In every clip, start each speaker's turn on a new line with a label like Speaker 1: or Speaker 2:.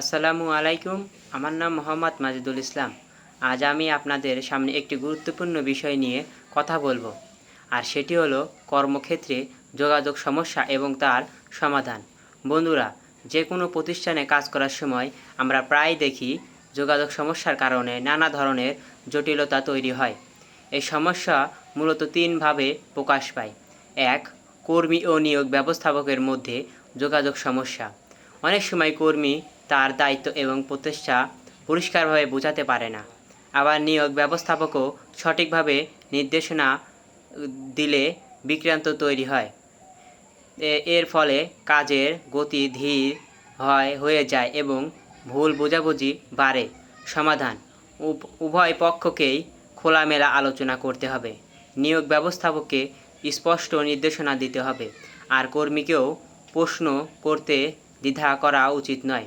Speaker 1: আসসালামু আলাইকুম। আমার নাম মোহাম্মদ মাজিদুল ইসলাম। আজ আমি আপনাদের সামনে একটি গুরুত্বপূর্ণ বিষয় নিয়ে কথা বলব, আর সেটি হলো কর্মক্ষেত্রে যোগাযোগ সমস্যা এবং তার সমাধান। বন্ধুরা, যে কোনো প্রতিষ্ঠানে কাজ করার সময় আমরা প্রায় দেখি যোগাযোগ সমস্যার কারণে নানা ধরনের জটিলতা তৈরি হয়। এই সমস্যা মূলত তিনভাবে প্রকাশ পায়। এক, কর্মী ও নিয়োগ ব্যবস্থাপকের মধ্যে যোগাযোগ সমস্যা। অনেক সময় কর্মী তার দায়িত্ব এবং প্রতিষ্ঠা পরিষ্কারভাবে বোঝাতে পারে না। আবার নিয়োগ ব্যবস্থাপকও সঠিকভাবে নির্দেশনা দিলে বিক্রান্ত তৈরি হয়। এর ফলে কাজের গতি ধীর হয়, হয়ে যায় এবং ভুল বোঝাবুঝি বাড়ে। সমাধান। উভয় পক্ষকেই খোলামেলা আলোচনা করতে হবে। নিয়োগ ব্যবস্থাপককে স্পষ্ট নির্দেশনা দিতে হবে। আর কর্মীকেও প্রশ্ন করতে দ্বিধা করা উচিত নয়।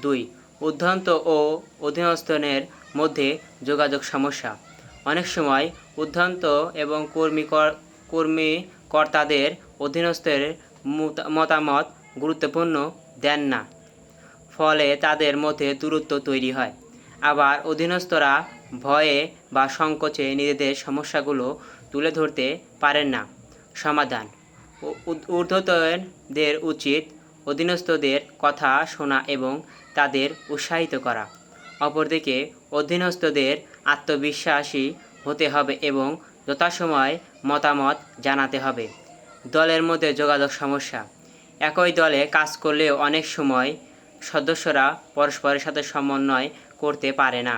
Speaker 1: দুই উদ্ধন্ত ও অধীনস্থনের মধ্যে যোগাযোগ সমস্যা। অনেক সময় উদ্ধন্ত এবং কর্মী কর- কর্মী কর্তাদের অধীনস্থের মতামত গুরুত্বপূর্ণ দেন না, ফলে তাদের মধ্যে দূরত্ব তৈরি হয়। আবার অধীনস্থরা ভয়ে বা সংকোচে নিজেদের সমস্যাগুলো তুলে ধরতে পারেন না। সমাধান ঊর্ধ্বতনদের উচিত অধীনস্থদের কথা শোনা এবং তাদের উৎসাহিত করা। অপরদিকে, অধীনস্থদের আত্মবিশ্বাসী হতে হবে এবং যথাসময় মতামত জানাতে হবে। দলের মধ্যে যোগাযোগ সমস্যা। একই দলে কাজ করলেও অনেক সময় সদস্যরা পরস্পরের সাথে সমন্বয় করতে পারে না।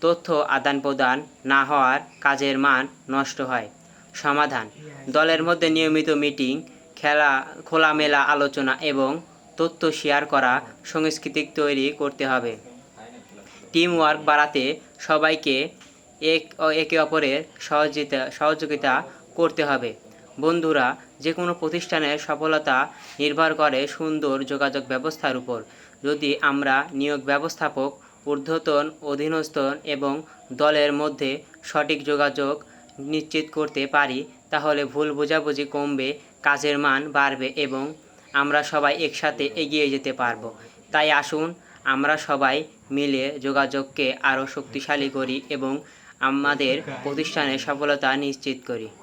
Speaker 1: তথ্য আদান প্রদান না হওয়ার কাজের মান নষ্ট হয়। সমাধান। দলের মধ্যে নিয়মিত মিটিং খেলা, খোলামেলা আলোচনা এবং তথ্য শেয়ার করা সংস্কৃতি তৈরি করতে হবে। টিম ওয়ার্ক বাড়াতে সবাইকে এক, একে অপরের সহযোগিতা সহযোগিতা করতে হবে। বন্ধুরা যে কোনো প্রতিষ্ঠানের সফলতা নির্ভর করে সুন্দর যোগাযোগ ব্যবস্থার উপর। যদি আমরা নিয়োগ ব্যবস্থাপক, ঊর্ধ্বতন অধীনস্থন এবং দলের মধ্যে সঠিক যোগাযোগ নিশ্চিত করতে পারি, তাহলে ভুল বোঝাবুঝি কমবে, কাজের মান বাড়বে এবং আমরা সবাই একসাথে এগিয়ে যেতে পারব। তাই আসুন, আমরা সবাই মিলে যোগাযোগকে আরও শক্তিশালী করি এবং আমাদের প্রতিষ্ঠানের সফলতা নিশ্চিত করি।